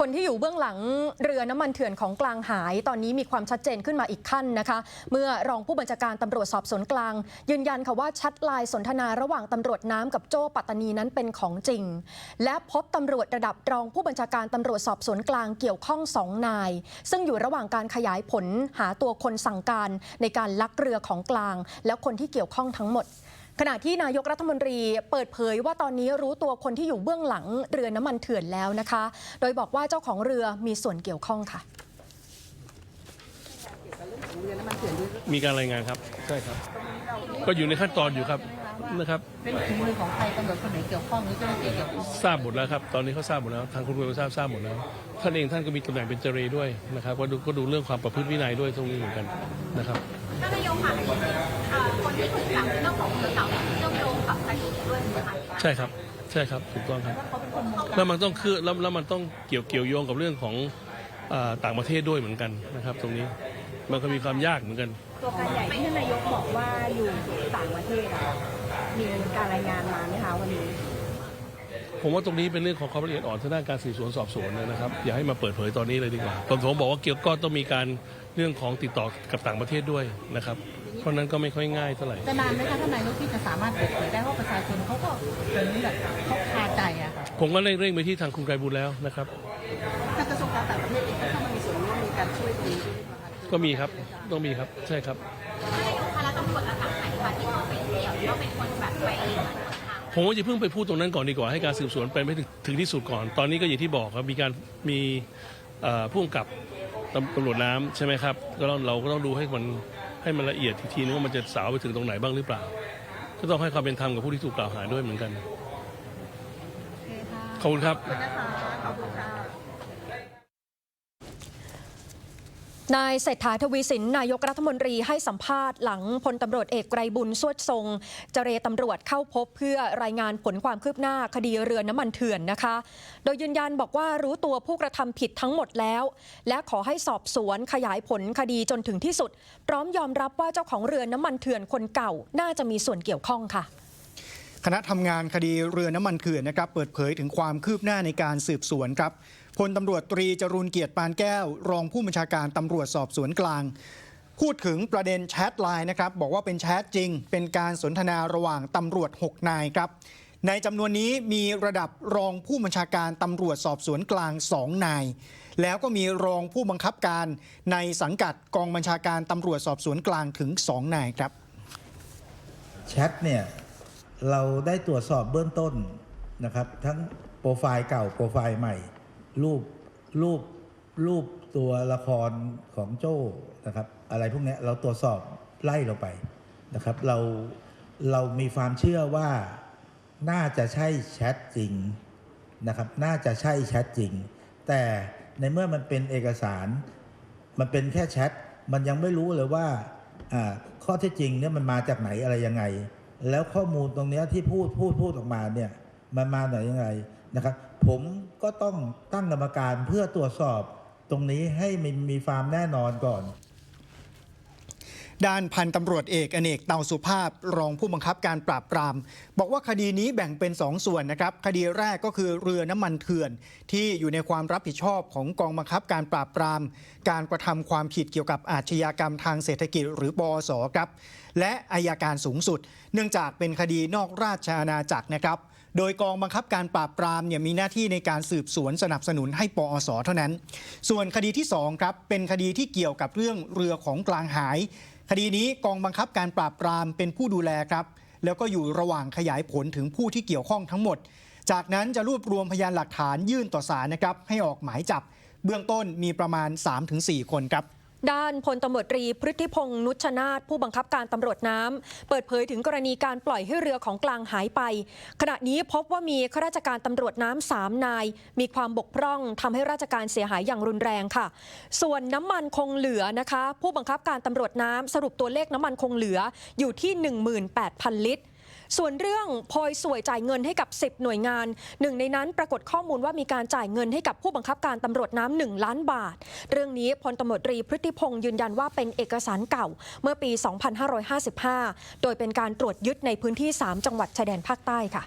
คนที่อยู่เบื้องหลังเรือน้ำมันเถื่อนของกลางหาย ตอนนี้มีความชัดเจนขึ้นมาอีกขั้นนะคะ เมื่อรองผู้บัญชาการตำรวจสอบสวนกลาง ยืนยันค่ะว่าชัดลน์สนทนาระหว่างตำรวจน้ำกับโจ้ปัตตานีนั้นเป็นของจริง และพบตำรวจระดับรองผู้บัญชาการตำรวจสอบสวนกลางเกี่ยวข้องสองนาย ซึ่งอยู่ระหว่างการขยายผลหาตัวคนสั่งการในการลักเรือของกลาง และคนที่เกี่ยวข้องทั้งหมด ขณะที่นายกรัฐมนตรีเปิดเผยว่าตอนนี้รู้ตัวคนที่อยู่เบื้องหลังเรือน้ำมันเถื่อนแล้วนะคะ โดยบอกว่าเจ้าของเรือมีส่วนเกี่ยวข้องค่ะ มีการรายงานครับ ใช่ครับ ก็อยู่ในขั้นตอนอยู่ครับนะครับ เป็นถุงมือของใครตำรวจคนไหนเกี่ยวข้องหรือเจ้าหน้าที่เกี่ยวข้องทราบหมดแล้วครับ ตอนนี้เขาทราบหมดแล้ว ทางคุณรวยก็ทราบทราบหมดแล้ว ท่านเองท่านก็มีตำแหน่งเป็นเจเรด้วยนะครับก็ดูก็ดูเรื่องความประพฤติวินัยด้วยตรงนี้เหมือนกันนะครับ ท่านนายกค่ะเอ่อคนที่ถูกจับเจ้าของเรือเก่าเนี่ยเชื่อมโยงกับคดีด้วยไหมคะใช่ครับ ใช่ครับถูกต้องครับแล้วมันต้องคือแล้วแล้วมันต้องเกี่ยวเกี่ยวโยงกับเรื่องของอ่าต่างประเทศด้วยเหมือนกันนะครับ ตรงนี้มันก็มีความยากเหมือนกัน ตัวการใหญ่ที่ท่านนายกบอกว่าอยู่ต่างประเทศอะมีการรายงานมาไหมคะวันนี้ ผมว่าตรงนี้เป็นเรื่องของความละเอียดอ่อนทางด้านการสืบสวนสอบสวนนะครับ อย่าให้มาเปิดเผยตอนนี้เลยดีกว่าผมผมบอกว่าเกี่ยวก็ต้องมีการเรื่องของติดต่อกับต่างประเทศด้วยนะครับ เพราะฉะนั้นก็ไม่ค่อยง่ายเท่าไหร่ จะนานไหมคะท่านนายกที่จะสามารถเปิดเผยได้ว่าประชาชนเขาก็เหมือนแบบเขาคาใจอะค่ะผมก็เร่งเร่งไปที่ทางคุณไกรบุญแล้วนะครับถ้ากระทรวงการต่างประเทศเองก็เข้ามามีส่วนร่วมในการช่วยตรงนี้ด้วยไหมคะ ก็มีครับต้องมีครับใช่ครับท่านนายกคะแล้วตำรวจระดับไหนคะที่เขาไปเกี่ยวแล้วเป็นคนแบบไปเหมือนคนทางผมว่าจะเพิ่งไปพูดตรงนั้นก่อนดีกว่าให้การสืบสวนไปไม่ถึงถึงที่สุดก่อน ตอนนี้ก็อย่างที่บอกครับมีการมีเอ่อผู้กำกับตำตำรวจน้ำใช่ไหมครับก็ต้องเราก็ต้องดูให้มันให้มันละเอียดทีทีนึงว่ามันจะสาวไปถึงตรงไหนบ้างหรือเปล่า ก็ต้องให้ความเป็นธรรมกับผู้ที่ถูกกล่าวหาด้วยเหมือนกัน ขอบคุณครับ นายเศรษฐาทวีสินนายกรัฐมนตรีให้สัมภาษณ์หลังพลตำรวจเอกไกรบุญสวดทรง เจรตำรวจเข้าพบเพื่อรายงานผลความคืบหน้าคดีเรือน้ำมันเถื่อนนะคะ โดยยืนยันบอกว่ารู้ตัวผู้กระทำผิดทั้งหมดแล้ว และขอให้สอบสวนขยายผลคดีจนถึงที่สุด พร้อมยอมรับว่าเจ้าของเรือน้ำมันเถื่อนคนเก่าน่าจะมีส่วนเกี่ยวข้องค่ะ คณะทำงานคดีเรือน้ำมันเถื่อนนะครับเปิดเผยถึงความคืบหน้าในการสืบสวนครับพลตำรวจตรีจรูนเกียรติปานแก้ว รองผู้บัญชาการตำรวจสอบสวนกลาง พูดถึงประเด็นแชทไลน์นะครับบอกว่าเป็นแชทจริง เป็นการสนทนาระหว่างตำรวจ 6 นายครับในจำนวนนี้มีระดับรองผู้บัญชาการตำรวจสอบสวนกลาง2นาย แล้วก็มีรองผู้บังคับการในสังกัดกองบัญชาการตำรวจสอบสวนกลางถึง2นายครับแชทเนี่ย เราได้ตรวจสอบเบื้องต้นนะครับ ทั้งโปรไฟล์เก่าโปรไฟล์ใหม่ รูปรูปรูปตัวละครของโจ้นะครับ อะไรพวกเนี้ยเราตรวจสอบไล่เราไปนะครับ เราเรามีความเชื่อว่าน่าจะใช่แชทจริงนะครับ น่าจะใช่แชทจริง แต่ในเมื่อมันเป็นเอกสาร มันเป็นแค่แชทมันยังไม่รู้เลยว่าอ่าข้อเท็จจริงเนี่ยมันมาจากไหนอะไรยังไง แล้วข้อมูลตรงนี้ที่พูดพูดพูดออกมาเนี่ยมันมาไหนยังไงนะครับ ผมก็ต้องตั้งกรรมการเพื่อตรวจสอบตรงนี้ให้มีมีความแน่นอนก่อนด้านพันตำรวจเอกอเนกเตาสุภาพรองผู้บังคับการปราบปราม บอกว่าคดีนี้แบ่งเป็น2ส่วนนะครับ คดีแรกก็คือเรือน้ำมันเถื่อน ที่อยู่ในความรับผิดชอบของกองบังคับการปราบปราม การกระทำความผิดเกี่ยวกับอาชญากรรมทางเศรษฐกิจหรือปอสครับและอายการสูงสุด เนื่องจากเป็นคดีนอกราชอาณาจักรนะครับ โดยกองบังคับการปราบปรามเนี่ยมีหน้าที่ในการสืบสวนสนับสนุนให้ปอสเท่านั้น ส่วนคดีที่2ครับเป็นคดีที่เกี่ยวกับเรื่องเรือของกลางหาย คดีนี้กองบังคับการปราบปรามเป็นผู้ดูแลครับ แล้วก็อยู่ระหว่างขยายผลถึงผู้ที่เกี่ยวข้องทั้งหมด จากนั้นจะรวบรวมพยานหลักฐานยื่นต่อศาลนะครับให้ออกหมายจับ เบื้องต้นมีประมาณ 3-4 คนครับ ด้านพลตำรวจตรีพฤทธิพงษ์นุชนาธผู้บังคับการตำรวจน้ำเปิดเผยถึงกรณีการปล่อยให้เรือของกลางหายไป ขณะนี้พบว่ามีข้าราชการตำรวจน้ำสามนาย มีความบกพร่องทำให้ราชการเสียหายอย่างรุนแรงค่ะ ส่วนน้ำมันคงเหลือนะคะ ผู้บังคับการตำรวจน้ำสรุปตัวเลขน้ำมันคงเหลืออยู่ที่ 18,000 ลิตร ส่วนเรื่องพลอยสวยจ่ายเงินให้กับ 10 หน่วยงานหนึ่งในนั้นปรากฏข้อมูลว่ามีการจ่ายเงินให้กับผู้บังคับการตำรวจน้ำหนึ่งล้านบาท เรื่องนี้พลตำรวจตรีพฤติพงศ์ยืนยันว่าเป็นเอกสารเก่าเมื่อปี 2555 โดยเป็นการตรวจยึดในพื้นที่ 3 จังหวัดชายแดนภาคใต้ค่ะ